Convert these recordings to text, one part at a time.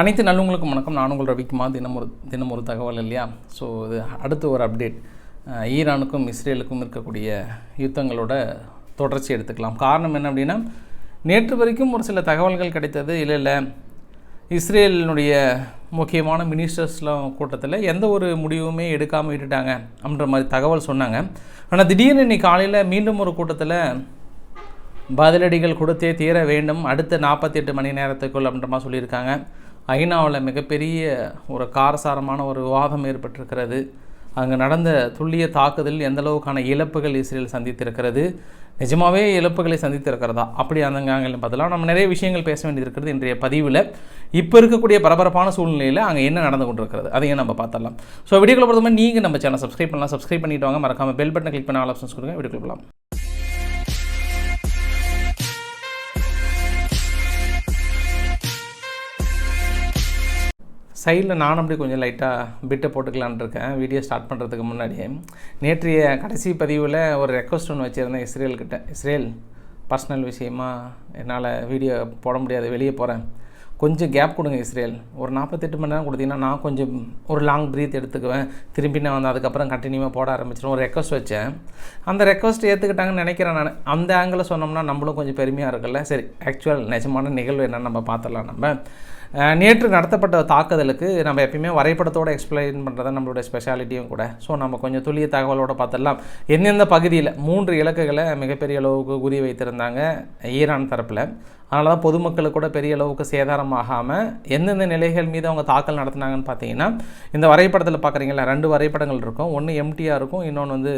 அனைத்து நல்லவங்களுக்கும் வணக்கம். நான் உங்கள் ரவிக்குமா தினம் ஒரு தினம் ஒரு தகவல் இல்லையா? ஸோ இது அடுத்து ஒரு அப்டேட் ஈரானுக்கும் இஸ்ரேலுக்கும் இருக்கக்கூடிய யுத்தங்களோட தொடர்ச்சி எடுத்துக்கலாம். காரணம் என்ன அப்படின்னா நேற்று வரைக்கும் ஒரு சில தகவல்கள் கிடைத்தது. இல்லை இல்லை. இஸ்ரேலினுடைய முக்கியமான மினிஸ்டர்ஸ்லாம் கூட்டத்தில் எந்த ஒரு முடிவுமே எடுக்காமல் விட்டுட்டாங்க அப்படின்ற மாதிரி தகவல் சொன்னாங்க. ஆனால் திடீர்னு இன்னைக்கு காலையில் மீண்டும் ஒரு கூட்டத்தில் பதிலடிகள் கொடுத்தே தீர வேண்டும். அடுத்த நாற்பத்தி எட்டு மணி நேரத்துக்குள் அப்படின்ற மாதிரி சொல்லியிருக்காங்க. ஐநாவில் மிகப்பெரிய ஒரு காரசாரமான ஒரு விவாதம் ஏற்பட்டிருக்கிறது. அங்கே நடந்த துல்லிய தாக்குதல் எந்த அளவுக்கான இழப்புகள் இஸ்ரேல் சந்தித்திருக்கிறது? நிஜமாவே இழப்புகளை சந்தித்திருக்கிறதா? அப்படி அந்த ஆங்கிலம் பார்த்தலாம் நம்ம நிறைய விஷயங்கள் பேச வேண்டியது இருக்கிறது இன்றைய பதிவில். இப்போ இருக்கக்கூடிய பரபரப்பான சூழ்நிலையில் அங்கே என்ன நடந்து கொண்டிருக்கிறது? அதையும் நம்ம பார்த்தரலாம் ஸோ வீடியோக்குள்ள பொறுத்தவரை நீங்கள் நம்ம சேனல் சப்ஸ்கிரைப் பண்ணலாம். சப்ஸ்கிரைப் பண்ணிட்டு வாங்க. மறக்காமல் பெல் பட்டனை கிளிக் பண்ண ஆப்ஷன்ஸ் கொடுங்க. வீடியோக்குள்ள போகலாம். சைடில் நானும் அப்படி கொஞ்சம் லைட்டாக பிட்டை போட்டுக்கலான்னு இருக்கேன். வீடியோ ஸ்டார்ட் பண்ணுறதுக்கு முன்னாடியே நேற்றைய கடைசி பதிவில் ஒரு ரெக்வஸ்ட் ஒன்று வச்சுருந்தேன் இஸ்ரேல்கிட்ட இஸ்ரேல் பர்சனல் விஷயமா என்னால் வீடியோ போட முடியாது வெளியே போகிறேன் கொஞ்சம் கேப் கொடுங்க இஸ்ரேல். ஒரு நாற்பத்தெட்டு மணி நேரம் கொடுத்தீங்கன்னா நான் கொஞ்சம் ஒரு லாங் ப்ரீத் எடுத்துக்குவேன். திரும்பி நான் வந்து அதுக்கப்புறம் கண்டினியூவாக போட ஆரம்பிச்சிடும் ஒரு ரெக்வஸ்ட் வச்சேன். அந்த ரெக்வஸ்ட் ஏற்றுக்கிட்டாங்கன்னு நினைக்கிறேன் நான். அந்த ஆங்கிளில் சொன்னோம்னா நம்மளும் கொஞ்சம் பெருமையாக இருக்குல்ல சரி ஆக்சுவல் நிஜமான நிகழ்வு என்னன்னு நம்ம பார்த்துடலாம் நம்ம. நேற்று நடத்தப்பட்ட தாக்குதலுக்கு நம்ம எப்பயுமே வரைபடத்தோட எக்ஸ்பிளைன் பண்ணுறது நம்மளுடைய ஸ்பெஷாலிட்டியும் கூட. ஸோ நம்ம கொஞ்சம் துல்லிய தகவலோடு பார்த்துடலாம். எந்தெந்த பகுதியில் மூன்று இலக்குகளை மிகப்பெரிய அளவுக்கு குறி வைத்திருந்தாங்க ஈரான் தரப்பில். அதனால தான் பொதுமக்களுக்கு கூட பெரிய அளவுக்கு சேதாரம் ஆகாமல் எந்தெந்த நிலைகள் மீது அவங்க தாக்கல் நடத்துனாங்கன்னு பார்த்தீங்கன்னா இந்த வரைபடத்தில் பார்க்குறீங்களா ரெண்டு வரைபடங்கள் இருக்கும். ஒன்று எம்டியாக இருக்கும் இன்னொன்று வந்து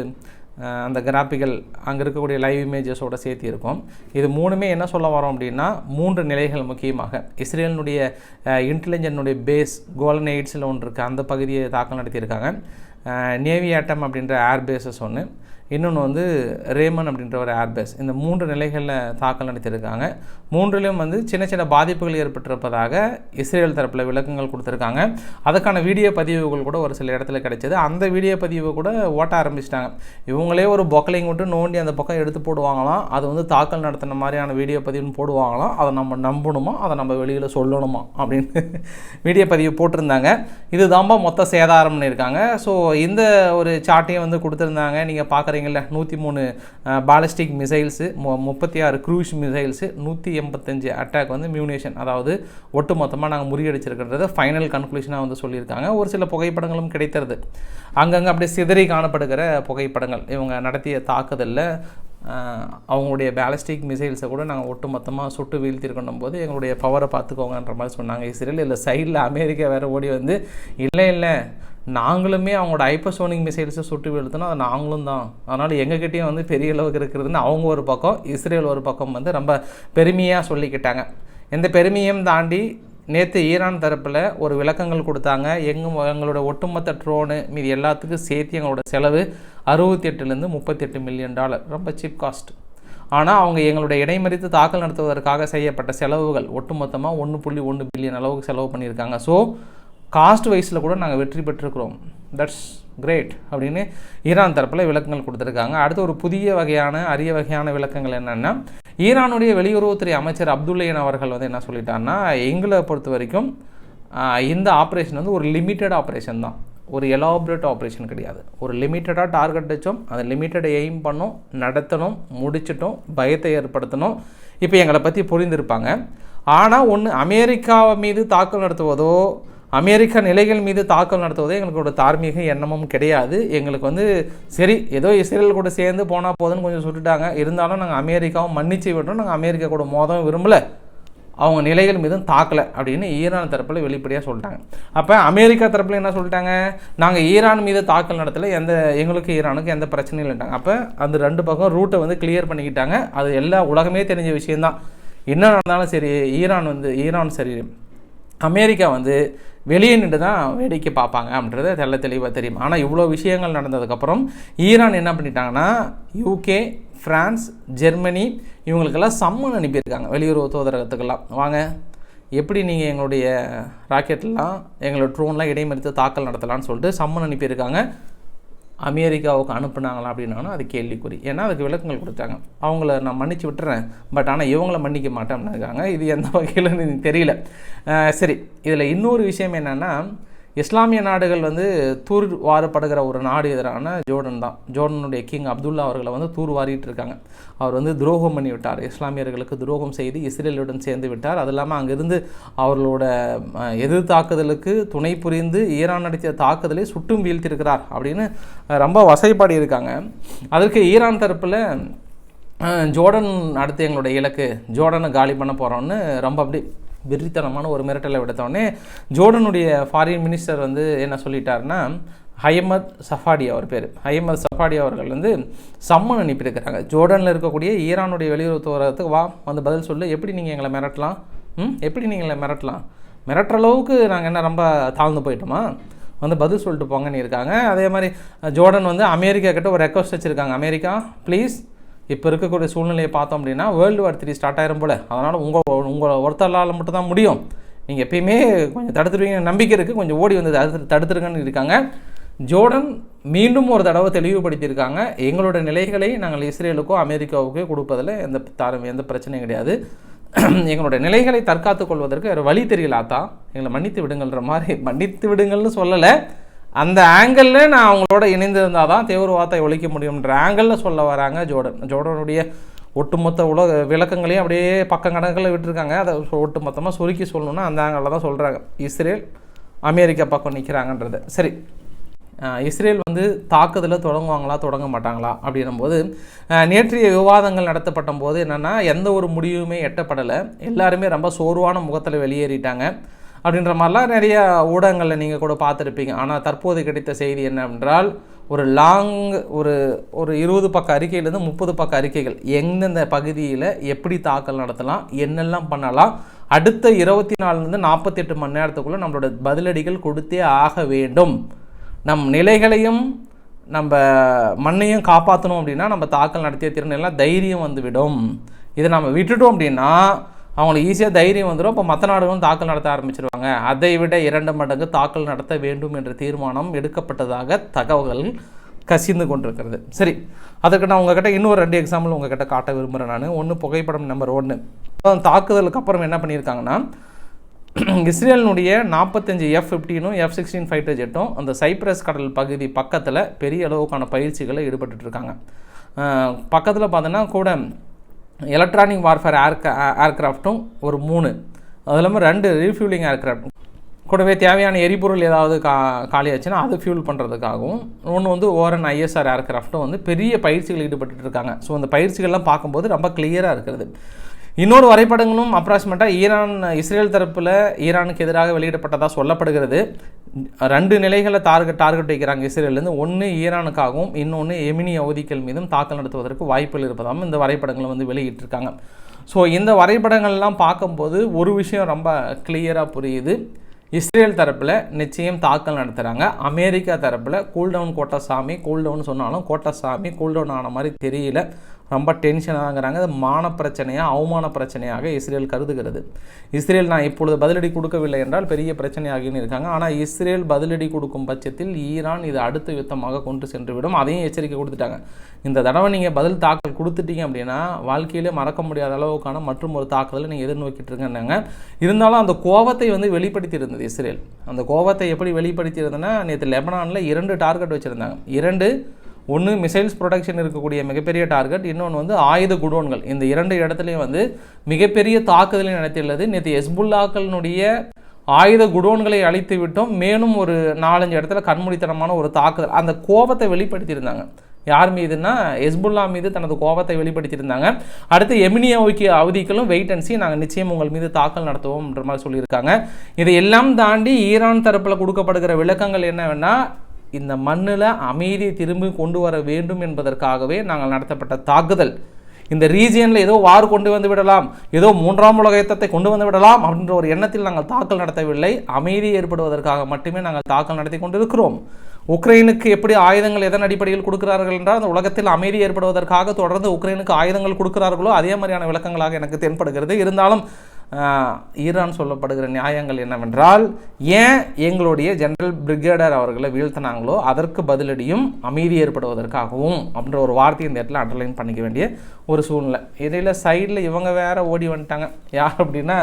அந்த கிராஃபிக்கல் அங்கே இருக்கக்கூடிய லைவ் இமேஜஸோட சேர்த்து இருக்கும். இது மூணுமே என்ன சொல்ல வரோம் அப்படின்னா மூன்று நிலைகள் முக்கியமாக. இஸ்ரேலினுடைய இன்டெலிஜென்னுடைய பேஸ் கோல்டன் எய்ட்ஸில் ஒன்று இருக்குது அந்த பகுதியை தாக்கல் நடத்தியிருக்காங்க. நேவி ஆட்டம் அப்படின்ற ஏர் பேஸஸ் ஒன்று இன்னொன்று வந்து ரேமன் அப்படின்ற ஒரு ஏர்பேஸ் இந்த மூன்று நிலைகளில் தாக்கல் நடத்தியிருக்காங்க. மூன்றிலும் வந்து சின்ன சின்ன பாதிப்புகள் ஏற்பட்டிருப்பதாக இஸ்ரேல் தரப்பில் விளக்கங்கள் கொடுத்துருக்காங்க. அதுக்கான வீடியோ பதிவுகள் கூட ஒரு சில இடத்துல கிடைச்சது. அந்த வீடியோ பதிவை கூட ஓட்ட ஆரம்பிச்சிட்டாங்க. இவங்களே ஒரு பொக்கலிங் விட்டு நோண்டி அந்த பக்கம் எடுத்து போடுவாங்களாம். அது வந்து தாக்கல் நடத்தின மாதிரியான வீடியோ பதிவுன்னு போடுவாங்களாம். அதை நம்ம நம்பணுமா? அதை நம்ம வெளியில் சொல்லணுமா? அப்படின்னு வீடியோ பதிவு போட்டிருந்தாங்க. இதுதான்பா மொத்த சேதாரம்னு இருக்காங்க. ஸோ இந்த ஒரு சார்ட்டையும் வந்து கொடுத்துருந்தாங்க. நீங்கள் பார்க்குறீங்கல்ல நூற்றி மூணு பாலிஸ்டிக் மிசைல்ஸு முப்பத்தி ஆறு க்ரூஸ் மிசைல்ஸு நூற்றி எண்பத்தஞ்சு அட்டாக் வந்து மியூனேஷன் அதாவது ஒட்டு மொத்தமாக நாங்கள் முறியடிச்சிருக்கிறது ஃபைனல் கன்க்ளூஷனாக வந்து சொல்லியிருக்காங்க. ஒரு சில புகைப்படங்களும் கிடைத்தது அங்கங்கே அப்படியே சிதறி காணப்படுகிற புகைப்படங்கள் இவங்க நடத்திய தாக்குதலில் அவங்களுடைய பேலஸ்டிக் மிசைல்ஸை கூட நாங்கள் ஒட்டு மொத்தமாக சுட்டு வீழ்த்திருக்கணும் போது எங்களுடைய பவரை பார்த்துக்கோங்கன்ற மாதிரி சொன்னாங்க. இஸ்ரேல் இல்லை சைடில் அமெரிக்கா வேறு ஓடி வந்து இல்லை இல்லை நாங்களுமே அவங்களோட ஹைப்பர்சோனிக் மிசைல்ஸை சுட்டு வீழ்த்தினோம் அது நாங்களும் தான். அதனால் எங்ககிட்டயும் வந்து பெரிய அளவுக்கு இருக்கிறதுன்னு அவங்க ஒரு பக்கம் இஸ்ரேல் ஒரு பக்கம் வந்து ரொம்ப பெருமையாக சொல்லிக்கிட்டாங்க. இந்த பெருமையும் தாண்டி நேற்று ஈரான் தரப்பில் ஒரு விளக்கங்கள் கொடுத்தாங்க. எங்கள் எங்களோட ஒட்டுமொத்த ட்ரோனு மீது எல்லாத்துக்கும் சேர்த்து எங்களோட செலவு அறுபத்தி எட்டுலேருந்து முப்பத்தெட்டு மில்லியன் டாலர் ரொம்ப சீப் காஸ்ட் ஆனால் அவங்க எங்களுடைய இடைமறித்து தாக்கல் நடத்துவதற்காக செய்யப்பட்ட செலவுகள் ஒட்டுமொத்தமாக ஒன்று புள்ளி ஒன்று பில்லியன் அளவுக்கு செலவு பண்ணியிருக்காங்க. ஸோ காஸ்ட் வைஸில் கூட நாங்கள் வெற்றி பெற்றிருக்கிறோம். தட்ஸ் கிரேட் அப்படின்னு ஈரான் தரப்பில் விளக்கங்கள் கொடுத்துருக்காங்க. அடுத்து ஒரு புதிய வகையான அரிய வகையான விளக்கங்கள் என்னென்னா ஈரானுடைய வெளியுறவுத்துறை அமைச்சர் அப்துல்லையன் அவர்கள் வந்து என்ன சொல்லிட்டாருன்னா எங்களை பொறுத்த வரைக்கும் இந்த ஆப்ரேஷன் வந்து ஒரு லிமிட்டட் ஆப்ரேஷன் தான். ஒரு எலாபரேட் ஆப்ரேஷன் கிடையாது. ஒரு லிமிட்டடாக டார்கெட் வச்சோம் அதை லிமிட்டடை எய்ம் பண்ணோம் நடத்தணும் முடிச்சிட்டோம் பயத்தை ஏற்படுத்தணும். இப்போ எங்களை பற்றி புரிந்திருப்பாங்க. ஆனால் ஒன்று அமெரிக்கா மீது தாக்கல் நடத்துவதோ அமெரிக்க நிலைகள் மீது தாக்கல் நடத்துவதே எங்களுக்கோட தார்மீக எண்ணமும் கிடையாது. எங்களுக்கு வந்து சரி ஏதோ இஸ்ரேல் கூட சேர்ந்து போனால் போதுன்னு கொஞ்சம் சொல்லிட்டாங்க. இருந்தாலும் நாங்கள் அமெரிக்காவும் மன்னிச்சு விடுறோம். நாங்கள் அமெரிக்கா கூட மோதவும் விரும்பலை. அவங்க நிலைகள் மீதும் தாக்கலை அப்படின்னு ஈரான் தரப்பில் வெளிப்படையாக சொல்லிட்டாங்க. அப்போ அமெரிக்கா தரப்பில் என்ன சொல்லிட்டாங்க? நாங்கள் ஈரான் மீது தாக்கல் நடத்தல எந்த எங்களுக்கு ஈரானுக்கு எந்த பிரச்சனையும் இல்லைட்டாங்க அப்போ அந்த ரெண்டு பக்கம் ரூட்டை வந்து கிளியர் பண்ணிக்கிட்டாங்க. அது எல்லா உலகமே தெரிஞ்ச விஷயம்தான். என்ன நடந்தாலும் சரி ஈரான் வந்து ஈரான் சரி. அமெரிக்கா வந்து வெளியே நின்று தான் வேடிக்கை பார்ப்பாங்க அப்படின்றது தெள்ள தெளிவாக தெரியும். ஆனால் இவ்வளோ விஷயங்கள் நடந்ததுக்கப்புறம் ஈரான் என்ன பண்ணிட்டாங்கன்னா யூகே ஃப்ரான்ஸ் ஜெர்மனி இவங்களுக்கெல்லாம் சம்மன் அனுப்பியிருக்காங்க. வெளியுறவு தூதரகத்துக்கெல்லாம். வாங்க எப்படி நீங்கள் எங்களுடைய ராக்கெட்லாம் எங்களோட ட்ரோன்லாம் இடைமறித்து தாக்கல் நடத்தலாம்னு சொல்லிட்டு சம்மன் அனுப்பியிருக்காங்க. அமெரிக்காவுக்கு அனுப்புனாங்களா அப்படின்னாலும் அது கேள்விக்குறி. ஏன்னா அதுக்கு விளக்கங்கள் கொடுத்தாங்க. அவங்கள நான் மன்னிச்சு விட்டுறேன். பட் ஆனால் இவங்கள மன்னிக்க மாட்டேன் இருக்காங்க. இது எந்த வகையில் தெரியல. சரி. இதில் இன்னொரு விஷயம் என்னென்னா இஸ்லாமிய நாடுகள் வந்து தூர் வாரப்படுகிற ஒரு நாடு எதிரான ஜோர்டன் தான். ஜோர்டனுடைய கிங் அப்துல்லா அவர்களை வந்து தூர் வாரிட்டு இருக்காங்க அவர் வந்து துரோகம் பண்ணி விட்டார் இஸ்லாமியர்களுக்கு துரோகம் செய்து இஸ்ரேலுடன் சேர்ந்து விட்டார். அது இல்லாமல் அங்கிருந்து அவர்களோட எதிர் தாக்குதலுக்கு துணை புரிந்து ஈரான் நடத்திய தாக்குதலை சுட்டும் வீழ்த்தியிருக்கிறார் அப்படின்னு ரொம்ப வசைப்பாடி இருக்காங்க அதற்கு ஈரான் தரப்பில் ஜோர்டன் அடுத்து எங்களுடைய இலக்கு ஜோர்டனை காலி பண்ண போகிறோன்னு ரொம்ப அப்படி வெறித்தனமான ஒரு மிரட்டலை விடுத்தோடனே ஜோர்டனுடைய ஃபாரின் மினிஸ்டர் வந்து என்ன சொல்லிட்டாருன்னா ஹயமத் சஃபாடி அவர் பேர். ஹயமத் சஃபாடி அவர்கள் வந்து சம்மன் அனுப்பியிருக்கிறாங்க ஜோர்டனில் இருக்கக்கூடிய ஈரானுடைய வெளியுறவுத்துவரத்துக்கு வா வந்து பதில் சொல்லு. எப்படி நீங்கள் எங்களை மிரட்டலாம்? ம்? எப்படி நீங்கள் எங்களை மிரட்டலாம்? மிரட்டுற அளவுக்கு நாங்கள் என்ன ரொம்ப தாழ்ந்து போயிட்டோமா? வந்து பதில் சொல்லிட்டு போங்கன்னு இருக்காங்க. அதே மாதிரி ஜோர்டன் வந்து அமெரிக்கா கிட்ட ஒரு ரெக்வஸ்ட் வச்சுருக்காங்க. அமெரிக்கா ப்ளீஸ் இப்போ இருக்கக்கூடிய சூழ்நிலையை பார்த்தோம் அப்படின்னா வேர்ல்டு வார் த்ரீ ஸ்டார்ட் ஆயிரும் போல. அதனால் உங்கள் உங்கள் ஒருத்தரால் மட்டும் தான் முடியும். நீங்கள் எப்பயுமே கொஞ்சம் தடுத்துருவீங்க நம்பிக்கை இருக்குது கொஞ்சம் ஓடி வந்து தடுத்து தடுத்துருங்கன்னு இருக்காங்க. ஜோர்டன் மீண்டும் ஒரு தடவை தெளிவுபடுத்தியிருக்காங்க. எங்களோட நிலைகளை நாங்கள் இஸ்ரேலுக்கோ அமெரிக்காவுக்கோ கொடுப்பதில் எந்த தாரம் எந்த பிரச்சனையும் கிடையாது. எங்களுடைய நிலைகளை தற்காத்துக் கொள்வதற்கு வேறு வழி தெரியலாத்தா எங்களை மன்னித்து விடுங்கள்ன்ற மாதிரி மன்னித்து விடுங்கள்னு சொல்லலை. அந்த ஆங்கிளில் நான் அவங்களோட இணைந்திருந்தால் தான் தீவிரவாதத்தை ஒழிக்க முடியும்ன்ற ஆங்கிளில் சொல்ல வராங்க ஜோர்டன். ஜோர்டனுடைய ஒட்டுமொத்த உலக விளக்கங்களையும் அப்படியே பக்கம் கணக்கில் விட்டுருக்காங்க. அதை ஒட்டுமொத்தமாக சுருக்கி சொல்லணும்னா அந்த ஆங்கிளில் தான் சொல்கிறாங்க இஸ்ரேல் அமெரிக்கா பக்கம் நிற்கிறாங்கன்றது சரி. இஸ்ரேல் வந்து தாக்குதலில் தொடங்குவாங்களா தொடங்க மாட்டாங்களா அப்படின்னும்போது நேற்றைய விவாதங்கள் நடத்தப்பட்ட போது என்னென்னா எந்த ஒரு முடிவுமே எட்டப்படலை. எல்லாருமே ரொம்ப சோர்வான முகத்தில் வெளியேறிட்டாங்க. அப்படின்ற மாதிரிலாம் நிறைய ஊடகங்களில் நீங்கள் கூட பார்த்துருப்பீங்க. ஆனால் தற்போது கிடைத்த செய்தி என்னவென்றால் ஒரு லாங் ஒரு ஒரு இருபது பக்க அறிக்கையிலேருந்து முப்பது பக்க அறிக்கைகள் எந்தெந்த பகுதியில் எப்படி தாக்கல் நடத்தலாம் என்னெல்லாம் பண்ணலாம் அடுத்த இருபத்தி நாலுலேருந்து நாற்பத்தெட்டு மணி நேரத்துக்குள்ளே நம்மளோட பதிலடிகள் கொடுத்தே ஆக வேண்டும். நம் நிலைகளையும் நம்ம மண்ணையும் காப்பாற்றணும் அப்படின்னா நம்ம தாக்கல் நடத்திய திறன் எல்லாம் தைரியம் வந்துவிடும். இதை நம்ம விட்டுட்டோம் அப்படின்னா அவங்களுக்கு ஈஸியாக தைரியம் வந்துடும் இப்போ மற்ற நாடுகளும் தாக்கல் நடத்த ஆரம்பிச்சிருவாங்க. அதை விட இரண்டு மடங்கு தாக்கல் நடத்த வேண்டும் என்ற தீர்மானம் எடுக்கப்பட்டதாக தகவல்கள் கசிந்து கொண்டிருக்கிறது. சரி அதற்கு நான் உங்ககிட்ட இன்னொரு ரெண்டு எக்ஸாம்பிள் உங்ககிட்ட காட்ட விரும்புகிறேன் நான். ஒன்று புகைப்படம் நம்பர் ஒன்று தாக்குதலுக்கு அப்புறம் என்ன பண்ணியிருக்காங்கன்னா இஸ்ரேலினுடைய நாற்பத்தஞ்சு எஃப் ஃபிஃப்டீனும் எஃப் சிக்ஸ்டீன் ஃபைட்டர் ஜெட்டும் அந்த சைப்ரஸ் கடல் பகுதி பக்கத்தில் பெரிய அளவுக்கான பயிற்சிகளை ஈடுபட்டுருக்காங்க பக்கத்தில் பார்த்தோன்னா கூட எலக்ட்ரானிக் வார்ஃபேர் ஏர் ஏர்க்ராஃப்ட்டும் ஒரு மூணு. அது இல்லாமல் ரெண்டு ரீஃபியூலிங் ஏர்க்ராஃப்ட் கூடவே தேவையான எரிபொருள் ஏதாவது கா காலியாச்சுன்னா அதை ஃபியூல் பண்ணுறதுக்காகவும் ஒன்று வந்து ஓரன் ஐஎஸ்ஆர் ஏர்க்ராஃப்ட்டும் வந்து பெரிய பயிற்சிகள் ஈடுபட்டு இருக்காங்க. ஸோ அந்த பயிற்சிகள்லாம் பார்க்கும்போது ரொம்ப கிளியராக இருக்கிறது. இன்னொரு வரைபடங்களும் அப்ராக்சிமேட்டாக ஈரான் இஸ்ரேல் தரப்பில் ஈரானுக்கு எதிராக வெளியிடப்பட்டதாக சொல்லப்படுகிறது. ரெண்டு நிலைகளை டார்கெட் டார்கெட் வைக்கிறாங்க இஸ்ரேலேருந்து ஒன்று ஈரானுக்காகவும் இன்னொன்று எமினி அவதிகள் மீதும் தாக்கல் நடத்துவதற்கு வாய்ப்புகள் இருப்பதாகவும் இந்த வரைபடங்களை வந்து வெளியிட்டிருக்காங்க. ஸோ இந்த வரைபடங்கள்லாம் பார்க்கும்போது ஒரு விஷயம் ரொம்ப கிளியராக புரியுது. இஸ்ரேல் தரப்பில் நிச்சயம் தாக்கல் நடத்துகிறாங்க அமெரிக்கா தரப்பில் கூல்டவுன் கோட்டசாமி கூல்டவுன் சொன்னாலும் கோட்டசாமி கூல்டவுன் ஆன மாதிரி தெரியல. ரொம்ப டென்ஷன் அது மான பிரச்சனையாக அவமான பிரச்சனையாக இஸ்ரேல் கருதுகிறது. இஸ்ரேல் நான் இப்பொழுது பதிலடி கொடுக்கவில்லை என்றால் பெரிய பிரச்சனையாகின்னு இருக்காங்க. ஆனால் இஸ்ரேல் பதிலடி கொடுக்கும் பட்சத்தில் ஈரான் இது அடுத்த யுத்தமாக கொண்டு சென்று விடும் அதையும் எச்சரிக்கை கொடுத்துட்டாங்க. இந்த தடவை நீங்கள் பதில் தாக்கல் கொடுத்துட்டீங்க அப்படின்னா வாழ்க்கையிலே மறக்க முடியாத அளவுக்கான மற்றும் ஒரு தாக்குதலை நீங்கள் எதிர்நோக்கிட்டு இருக்கேன்னாங்க இருந்தாலும் அந்த கோவத்தை வந்து வெளிப்படுத்தி இருந்தது இஸ்ரேல். அந்த கோவத்தை எப்படி வெளிப்படுத்தி இருந்ததுன்னா நேற்று லெபனானில் இரண்டு டார்கெட் வச்சுருந்தாங்க. இரண்டு ஒன்று மிசைல்ஸ் ப்ரொடக்ஷன் இருக்கக்கூடிய மிகப்பெரிய டார்கெட் இன்னொன்று வந்து ஆயுத குடோன்கள். இந்த இரண்டு இடத்துலையும் வந்து மிகப்பெரிய தாக்குதலை நடத்தியுள்ளது. நேற்று எஸ்புல்லாக்களினுடைய ஆயுத குடோன்களை அழித்து விட்டோம். மேலும் ஒரு நாலஞ்சு இடத்துல கண்மூடித்தனமான ஒரு தாக்குதல். அந்த கோபத்தை வெளிப்படுத்தியிருந்தாங்க. யார் மீதுன்னா எஸ்புல்லா மீது தனது கோபத்தை வெளிப்படுத்தியிருந்தாங்க. அடுத்து எமினியாவுக்கு அவதிகளும் வெயிட் அண்ட் சி நாங்கள் நிச்சயம் உங்கள் மீது தாக்கல் நடத்துவோம்ன்ற மாதிரி சொல்லியிருக்காங்க. இதை எல்லாம் தாண்டி ஈரான் தரப்பில் கொடுக்கப்படுகிற விளக்கங்கள் என்னவென்னா இந்த மண்ணில் அமைதியை திரும்பி கொண்டு வர வேண்டும் என்பதற்காகவே நாங்கள் நடத்தப்பட்ட தாக்குதல். இந்த ரீஜியனில் ஏதோ வார் கொண்டு வந்து விடலாம் ஏதோ மூன்றாம் உலக யுத்தத்தை கொண்டு வந்து விடலாம் அப்படின்ற ஒரு எண்ணத்தில் நாங்கள் தாக்கல் நடத்தவில்லை. அமைதி ஏற்படுவதற்காக மட்டுமே நாங்கள் தாக்கல் நடத்தி கொண்டிருக்கிறோம். உக்ரைனுக்கு எப்படி ஆயுதங்கள் எதன் அடிப்படையில் கொடுக்கிறார்கள் என்றால் அந்த உலகத்தில் அமைதி ஏற்படுவதற்காக தொடர்ந்து உக்ரைனுக்கு ஆயுதங்கள் கொடுக்கிறார்களோ அதே மாதிரியான விளக்கங்களாக எனக்கு தென்படுகிறது. இருந்தாலும் ஈரான் சொல்லப்படுகிற நியாயங்கள் என்னவென்றால் ஏன் எங்களுடைய ஜெனரல் பிரிகேடர் அவர்களை வீழ்த்தினாங்களோ அதற்கு பதிலடியும் அமைதி ஏற்படுவதற்காகவும் அப்படின்ற ஒரு வார்த்தையை இந்த இடத்துல அண்டர்லைன் பண்ணிக்க வேண்டிய ஒரு சூழ்நிலை. இடையில சைடில் இவங்க வேற ஓடி வந்துட்டாங்க. யார் அப்படின்னா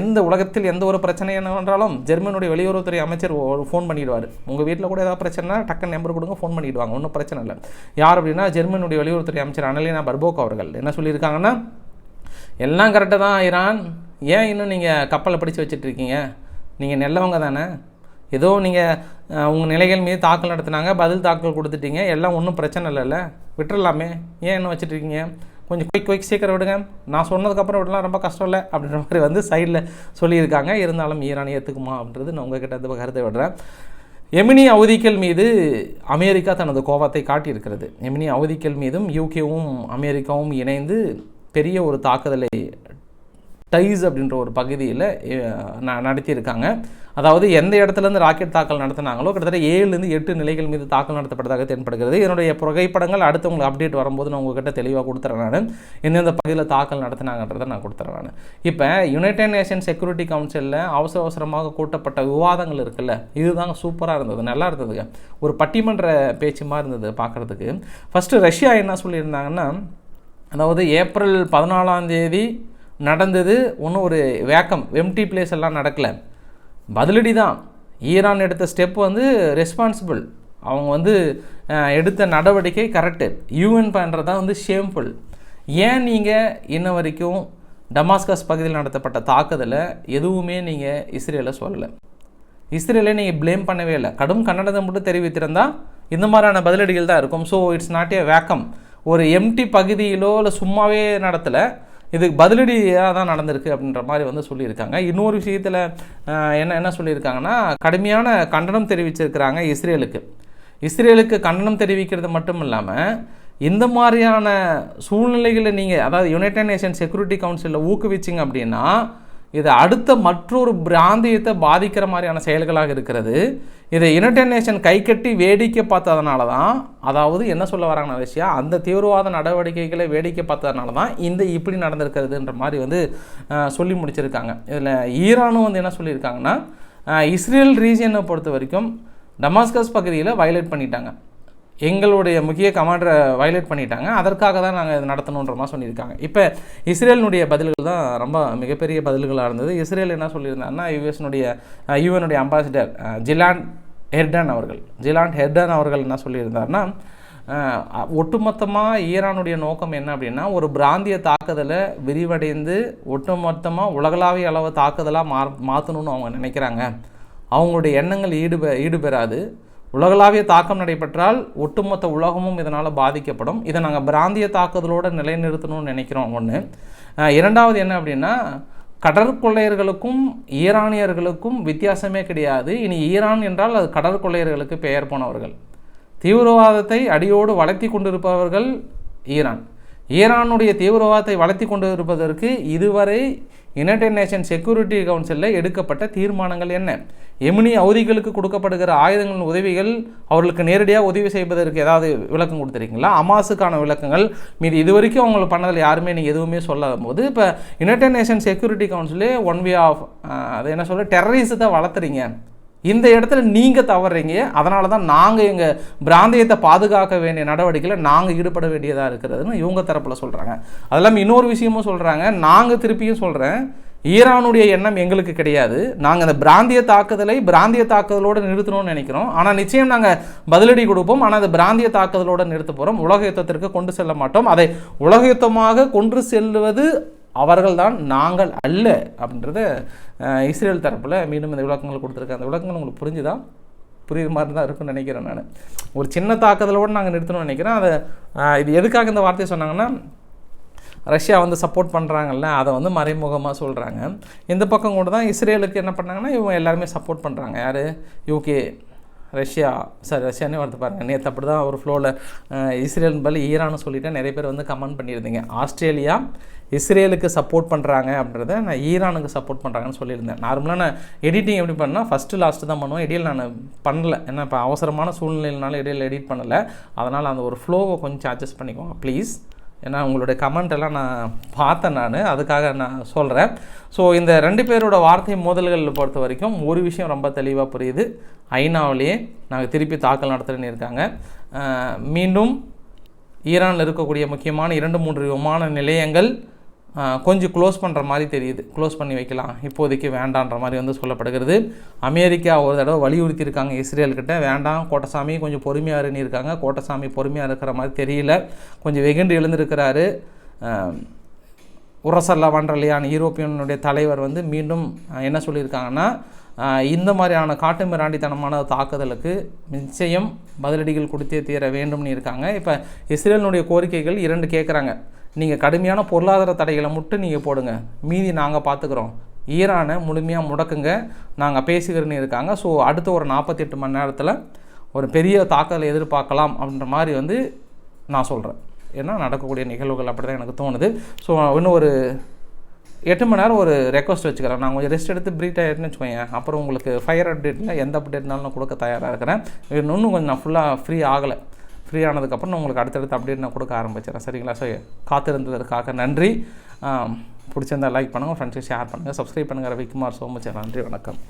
எந்த உலகத்தில் எந்த ஒரு பிரச்சனை என்னவென்றாலும் ஜெர்மனுடைய வெளியுறவுத்துறை அமைச்சர் ஃபோன் பண்ணிடுவார். உங்கள் வீட்டில் கூட ஏதாவது பிரச்சனைனா டக்குன்னு நம்பர் கொடுங்க ஃபோன் பண்ணிடுவாங்க. ஒன்றும் பிரச்சனை இல்லை. யார் அப்படின்னா ஜெர்மனுடைய வெளியுறவுத்துறை அமைச்சர் அனலினா பர்போக் அவர்கள். என்ன சொல்லியிருக்காங்கன்னா எல்லாம் கரெக்டாக தான் ஈரான். ஏன் இன்னும் நீங்கள் கப்பலை பிடிச்சு வச்சுட்ருக்கீங்க நீங்கள் நல்லவங்க தானே? ஏதோ நீங்கள் உங்கள் நிலைகள் மீது தாக்கல் நடத்துனாங்க பதில் தாக்கல் கொடுத்துட்டீங்க. எல்லாம் ஒன்றும் பிரச்சனை இல்லைல்ல விட்டுறலாமே. ஏன் இன்னும் வச்சுட்ருக்கீங்க கொஞ்சம் குயிக் குயிக் சீக்கிரம் விடுங்க. நான் சொன்னதுக்கப்புறம் விடலாம் ரொம்ப கஷ்டம் இல்லை அப்படின்ற மாதிரி வந்து சைடில் சொல்லியிருக்காங்க. இருந்தாலும் ஈரான் ஏற்றுக்குமா அப்படின்றது நான் உங்ககிட்ட அந்த கருத்தை விடுறேன். எமினி அவதிக்கள் மீது அமெரிக்கா தனது கோபத்தை காட்டியிருக்கிறது. எமினி அவதிக்கள் மீதும் யூகேவும் அமெரிக்காவும் இணைந்து பெரிய ஒரு தாக்குதலை டைஸ் அப்படின்ற ஒரு பகுதியில் ந நடத்தியிருக்காங்க. அதாவது எந்த இடத்துலேருந்து ராக்கெட் தாக்கல் நடத்தினாங்களோ கிட்டத்தட்ட ஏழுலேருந்து எட்டு நிலைகள் மீது தாக்கல் நடத்தப்பட்டதாக தென்படுகிறது. என்னுடைய புகைப்படங்கள் அடுத்து உங்களுக்கு அப்டேட் வரும்போது நான் உங்ககிட்ட தெளிவாக கொடுத்துறேன் நான். எந்தெந்த பகுதியில் தாக்கல் நடத்தினாங்கன்றதை நான் கொடுத்துறேன் நான். இப்போ யுனைடெட் நேஷன் செக்யூரிட்டி கவுன்சிலில் அவசர அவசரமாக கூட்டப்பட்ட விவாதங்கள் இருக்குல்ல இதுதாங்க சூப்பராக இருந்தது நல்லா இருந்ததுங்க. ஒரு பட்டிமன்ற பேச்சு மாதிரி இருந்தது பார்க்குறதுக்கு ஃபஸ்ட்டு ரஷ்யா என்ன சொல்லியிருந்தாங்கன்னா அதாவது ஏப்ரல் பதினாலாம் தேதி நடந்தது ஒன்றும் ஒரு வேக்கம் எம்டி பிளேஸ் எல்லாம் நடக்கலை. பதிலடி தான் ஈரான் எடுத்த ஸ்டெப் வந்து ரெஸ்பான்சிபிள் அவங்க வந்து எடுத்த நடவடிக்கை கரெக்டு யூஎன் பண்ணுறது தான் வந்து ஷேம்ஃபுல் ஏன் நீங்கள் இன்ன வரைக்கும் டமாஸ்கஸ் பகுதியில் நடத்தப்பட்ட தாக்குதலை எதுவுமே நீங்கள் இஸ்ரேலை சொல்லலை? இஸ்ரேலை நீங்கள் ப்ளேம் பண்ணவே இல்லை. கடும் கன்னடத்தை மட்டும் தெரிவித்திருந்தால் இந்த மாதிரியான பதிலடிகள் தான் இருக்கும். So it's not a vacuum ஒரு எம்டி பகுதியிலோ இல்லை சும்மாவே நடத்தலை இதுக்கு பதிலடியாக தான் நடந்திருக்கு அப்படின்ற மாதிரி வந்து சொல்லியிருக்காங்க. இன்னொரு விஷயத்தில் என்ன என்ன சொல்லியிருக்காங்கன்னா கடுமையான கண்டனம் தெரிவிச்சிருக்கிறாங்க இஸ்ரேலுக்கு. இஸ்ரேலுக்கு கண்டனம் தெரிவிக்கிறது மட்டும் இல்லாமல் இந்த மாதிரியான சூழ்நிலைகளை நீங்கள் அதாவது யுனைடெட் நேஷன் செக்யூரிட்டி கவுன்சிலில் ஊக்குவிச்சிங்க அப்படின்னா இது அடுத்த மற்றொரு பிராந்தியத்தை பாதிக்கிற மாதிரியான செயல்களாக இருக்கிறது. இதை யுனைடெட் நேஷன் கைகட்டி வேடிக்கை பார்த்ததுனால தான் அதாவது என்ன சொல்ல வராங்கன்னு விஷயம் அந்த தீவிரவாத நடவடிக்கைகளை வேடிக்கை பார்த்ததுனால தான் இந்த இப்படி நடந்திருக்கிறதுன்ற மாதிரி வந்து சொல்லி முடிச்சிருக்காங்க. இதில் ஈரானும் வந்து என்ன சொல்லியிருக்காங்கன்னா இஸ்ரேல் ரீஜியனை பொறுத்த வரைக்கும் டமாஸ்கஸ் பகுதியில் வயலேட் பண்ணிட்டாங்க. எங்களுடைய முக்கிய கமாண்டரை வயலேட் பண்ணிட்டாங்க. அதற்காக தான் நாங்கள் இது நடத்தணுன்ற மாதிரி சொல்லியிருக்காங்க. இப்போ இஸ்ரேலினுடைய பதில்கள் தான் ரொம்ப மிகப்பெரிய பதில்களாக இருந்தது. இஸ்ரேல் என்ன சொல்லியிருந்தாங்கன்னா யுஎஸ்னுடைய யூஎனுடைய அம்பாசிடர் ஜிலான் ஹெர்டன் அவர்கள். ஜிலான் ஹெர்டன் அவர்கள் என்ன சொல்லியிருந்தாருன்னா ஒட்டுமொத்தமாக ஈரானுடைய நோக்கம் என்ன அப்படின்னா ஒரு பிராந்திய தாக்குதலை விரிவடைந்து ஒட்டுமொத்தமாக உலகளாவிய அளவு தாக்குதலாக மா மாற்றணும்னு அவங்க நினைக்கிறாங்க. அவங்களுடைய எண்ணங்கள் ஈடுபெ ஈடுபெறாது. உலகளாவிய தாக்கம் நடைபெற்றால் ஒட்டுமொத்த உலகமும் இதனால் பாதிக்கப்படும். இதை நாங்கள் பிராந்திய தாக்குதலோடு நிலைநிறுத்தணும்னு நினைக்கிறோம் ஒன்று இரண்டாவது என்ன அப்படின்னா கடற்கொள்ளையர்களுக்கும் ஈரானியர்களுக்கும் வித்தியாசமே கிடையாது. இனி ஈரான் என்றால் அது கடற்கொள்ளையர்களுக்கு பெயர் போனவர்கள். தீவிரவாதத்தை அடியோடு வளர்த்தி கொண்டிருப்பவர்கள் ஈரான். ஈரானுடைய தீவிரவாதத்தை வளர்த்தி கொண்டு இருப்பதற்கு இதுவரை யுனைடெட் நேஷன் செக்யூரிட்டி கவுன்சிலில் எடுக்கப்பட்ட தீர்மானங்கள் என்ன? எமினி அவதிகளுக்கு கொடுக்கப்படுகிற ஆயுதங்களின் உதவிகள் அவர்களுக்கு நேரடியாக உதவி செய்வதற்கு ஏதாவது விளக்கம் கொடுத்துருக்கீங்களா? அமாஸுக்கான விளக்கங்கள். மீது இது வரைக்கும் அவங்களுக்கு பண்ணதில் யாருமே நீங்கள் எதுவுமே சொல்லாத போது இப்போ யுனைடெட் நேஷன் செக்யூரிட்டி கவுன்சிலே ஒன் வே ஆஃப் அது என்ன சொல்ல டெரரிசத்தை வளர்த்துறீங்க. இந்த இடத்துல நீங்கள் தவறுறீங்க அதனால தான் நாங்கள் எங்கள் பிராந்தியத்தை பாதுகாக்க வேண்டிய நடவடிக்கையில் நாங்கள் ஈடுபட வேண்டியதாக இருக்கிறதுன்னு இவங்க தரப்பில் சொல்கிறாங்க அது இல்லாமல் இன்னொரு விஷயமும் சொல்கிறாங்க நாங்கள் திருப்பியும் சொல்கிறேன் ஈரானுடைய எண்ணம் எங்களுக்கு கிடையாது. நாங்கள் அந்த பிராந்திய தாக்குதலை பிராந்திய தாக்குதலோடு நிறுத்தணும்னு நினைக்கிறோம். ஆனால் நிச்சயம் நாங்கள் பதிலடி கொடுப்போம். ஆனால் அது பிராந்திய தாக்குதலோடு நிறுத்த போகிறோம் உலக யுத்தத்திற்கு கொண்டு செல்ல மாட்டோம். அதை உலக யுத்தமாக கொண்டு செல்வது அவர்கள்தான் நாங்கள் அல்ல அப்படின்றத இஸ்ரேல் தரப்பில் மீண்டும் இந்த விளக்கங்கள் கொடுத்துருக்காங்க. அந்த விளக்கங்கள் உங்களுக்கு புரிஞ்சுதான் புரியுற மாதிரி தான் இருக்கும்னு நினைக்கிறேன் நான். ஒரு சின்ன தாக்குதலோடு நாங்கள் நிறுத்தணும்னு நினைக்கிறேன். அதை இது எதுக்காக இந்த வார்த்தையை சொன்னாங்கன்னா ரஷ்யா வந்து சப்போர்ட் பண்ணுறாங்கல்ல அதை வந்து மறைமுகமாக சொல்கிறாங்க இந்த பக்கம் கூட தான் இஸ்ரேலுக்கு என்ன பண்ணாங்கன்னா இவங்க எல்லாருமே சப்போர்ட் பண்ணுறாங்க யார்? UK Russia. சாரி ரஷ்யானே வரது பாருங்கள் நேற்று அப்படி தான் ஒரு ஃப்ளோவில் இஸ்ரேல் பதில் ஈரான்னு சொல்லிவிட்டு நிறைய பேர் வந்து கமெண்ட் பண்ணியிருந்தீங்க. ஆஸ்திரேலியா இஸ்ரேலுக்கு சப்போர்ட் பண்ணுறாங்க அப்படின்றத நான் ஈரானுக்கு சப்போர்ட் பண்ணுறாங்கன்னு சொல்லியிருந்தேன். நார்மலாக நான் எடிட்டிங் எப்படி பண்ணால் ஃபஸ்ட்டு லாஸ்ட்டு தான் பண்ணுவேன் இடையில் நான் பண்ணல. ஏன்னா இப்போ அவசரமான சூழ்நிலையினால இடையில் எடிட் பண்ணலை. அதனால் அந்த ஒரு ஃப்ளோவை கொஞ்சம் அட்ஜஸ்ட் பண்ணிக்கோங்க ப்ளீஸ் ஏன்னா உங்களுடைய கமெண்ட் எல்லாம் நான் பார்த்தேன் நான். அதுக்காக நான் சொல்கிறேன் ஸோ இந்த ரெண்டு பேரோட வார்த்தை மோதல்கள் பொறுத்த வரைக்கும் ஒரு விஷயம் ரொம்ப தெளிவாக புரியுது. ஐநாவிலேயே நாங்கள் திருப்பி தாக்கல் நடத்துகிறேன்னு இருக்காங்க. மீண்டும் ஈரானில் இருக்கக்கூடிய முக்கியமான இரண்டு மூன்று விமான நிலையங்கள் கொஞ்சம் க்ளோஸ் பண்ணுற மாதிரி தெரியுது. க்ளோஸ் பண்ணி வைக்கலாம். இப்போதைக்கு வேண்டான்ற மாதிரி வந்து சொல்லப்படுகிறது. அமெரிக்கா ஒரு தடவை வலியுறுத்தியிருக்காங்க இஸ்ரேல்கிட்ட வேண்டாம் கோட்டசாமி கொஞ்சம் பொறுமையாக இருன்னு இருக்காங்க கோட்டசாமி பொறுமையாக இருக்கிற மாதிரி தெரியல. கொஞ்சம் வெகுண்டு எழுந்திருக்கிறாரு. உரசல்ல உரசல்லா யூரோப்பியனுடைய தலைவர் வந்து மீண்டும் என்ன சொல்லியிருக்காங்கன்னா இந்த மாதிரியான காட்டு மிராண்டித்தனமான தாக்குதலுக்கு நிச்சயம் பதிலடிகள் கொடுத்தே தீர வேண்டும்னு இருக்காங்க. இப்போ இஸ்ரேலினுடைய கோரிக்கைகள் இரண்டு கேட்குறாங்க நீங்கள் கடுமையான பொருளாதார தடைகளை மட்டும் நீங்கள் போடுங்க. மீதி நாங்கள் பார்த்துக்குறோம் ஈரானை முழுமையாக முடக்குங்க. நாங்கள் பேசுகிறேன்னு இருக்காங்க. ஸோ அடுத்த ஒரு நாற்பத்தெட்டு மணி நேரத்தில் ஒரு பெரிய தாக்குதலை எதிர்பார்க்கலாம் அப்படின்ற மாதிரி வந்து நான் சொல்கிறேன் ஏன்னா நடக்கக்கூடிய நிகழ்வுகள் அப்படி தான் எனக்கு தோணுது. ஸோ இன்னும் ஒரு எட்டு மணி நேரம் ஒரு ரெக்வஸ்ட் வச்சுக்கிறேன். நான் கொஞ்சம் ரெஸ்ட் எடுத்து ப்ரீட் ஆகிடுன்னு வச்சுக்கோங்க அப்புறம் உங்களுக்கு ஃபயர் அப்டேட்டில் எந்த அப்டேட்னாலும் கொடுக்க தயாராக இருக்கிறேன். இன்னும் கொஞ்சம் நான் ஃபுல்லாக ஃப்ரீ ஆகலை. ஃப்ரீ ஆனதுக்கப்புறம் நான் உங்களுக்கு அடுத்தடுத்து அப்டேட் நான் கொடுக்க ஆரம்பிச்சிடறேன். சரிங்களா? ஸோ காத்திருந்ததற்காக நன்றி. ஆம், பிடிச்சிருந்தா லைக் பண்ணுங்கள் ஃப்ரெண்ட்ஸுக்கு ஷேர் பண்ணுங்கள் சப்ஸ்கிரைப் பண்ணுங்கள் ரவிக்குமார் சோமச்சர் நன்றி வணக்கம்.